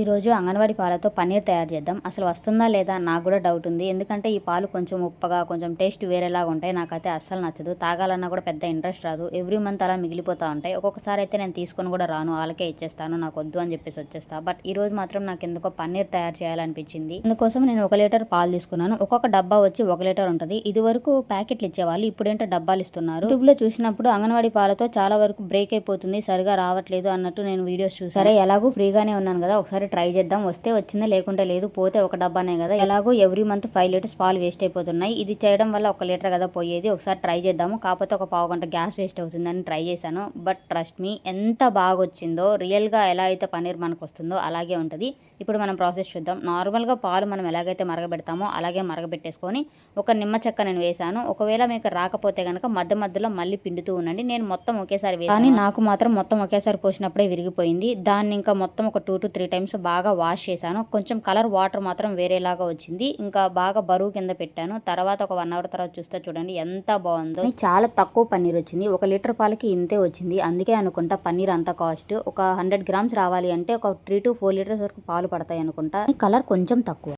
ఈరోజు అంగన్వాడీ పాలతో పన్నీర్ తయారు చేద్దాం. అసలు వస్తుందా లేదా? నాకు కూడా డౌట్ ఉంది. ఎందుకంటే ఈ పాలు కొంచెం ఉప్పగా కొంచెం టేస్ట్ వేరేలాగా ఉంటాయి. నాకైతే అస్సలు నచ్చదు. తాగాలన్నా కూడా పెద్ద ఇంట్రెస్ట్ రాదు. ఎవ్రీ మంత్ అలా మిగిలిపోతూ ఉంటాయి. ఒక్కొక్కసారి అయితే నేను తీసుకొని కూడా రాను. వాళ్ళకే ఇచ్చేస్తాను. నాకు వద్దు అని చెప్పేసి వచ్చేస్తా. బట్ ఈ రోజు మాత్రం నాకు ఎందుకో పన్నీర్ తయారు చేయాలనిపించింది. అందుకోసం నేను ఒక లీటర్ పాలు తీసుకున్నాను. ఒక్కొక్క డబ్బా వచ్చి ఒక లీటర్ ఉంటుంది. ఇది వరకు ప్యాకెట్లు ఇచ్చేవాళ్ళు. ఇప్పుడేంటో డబ్బాలు ఇస్తున్నారు. యూట్యూబ్లో చూసినప్పుడు అంగన్వాడీ పాలతో చాలా వరకు బ్రేక్ అయిపోతుంది. సరిగా రావట్లేదు అన్నట్టు నేను వీడియోస్ చూసాను సరే ఫ్రీగానే ఉన్నాను కదా. ఒకసారి ట్రై చేద్దాం. వస్తే వచ్చిందా లేకుంటే లేదు. పోతే ఒక డబ్బానే కదా. ఎలాగో ఎవ్రీ మంత్ ఫైవ్ లీటర్స్ పాలు వేస్ట్ అయిపోతున్నాయి. ఇది చేయడం వల్ల ఒక లీటర్ కదా పోయేది. ఒకసారి ట్రై చేద్దాము. కాకపోతే ఒక పావు గంట గ్యాస్ వేస్ట్ అవుతుందని ట్రై చేశాను. బట్ ట్రస్ట్ మీ ఎంత బాగా వచ్చిందో రియల్గా ఎలా అయితే పన్నీర్ మనకు వస్తుందో అలాగే ఉంటుంది. ఇప్పుడు మనం ప్రాసెస్ చూద్దాం. నార్మల్గా పాలు మనం ఎలాగైతే మరగబెడతామో అలాగే మరగబెట్టేసుకొని ఒక నిమ్మ చెక్క నేను వేశాను. ఒకవేళ మీకు రాకపోతే కనుక మధ్య మధ్యలో మళ్ళీ పిండుతూ ఉండండి. నేను మొత్తం ఒకేసారి వేసాను కానీ నాకు మాత్రం మొత్తం ఒకేసారి పోసినప్పుడే విరిగిపోయింది. దాన్ని ఇంకా మొత్తం ఒక టూ టు త్రీ టైమ్స్ బాగా వాష్ చేశాను. కొంచెం కలర్ వాటర్ మాత్రం వేరేలాగా వచ్చింది. ఇంకా బాగా బరువు కింద పెట్టాను. తర్వాత ఒక వన్ అవర్ తర్వాత చూస్తే చూడండి ఎంత బాగుందో. చాలా తక్కువ పన్నీర్ వచ్చింది. ఒక లీటర్ పాలకి ఇంతే వచ్చింది. అందుకే అనుకుంటా పన్నీర్ అంత కాస్ట్. ఒక హండ్రెడ్ గ్రామ్స్ రావాలి అంటే ఒక త్రీ టు ఫోర్ లీటర్స్ వరకు పాలు పడతాయి అనుకుంటా. కలర్ కొంచెం తక్కువ.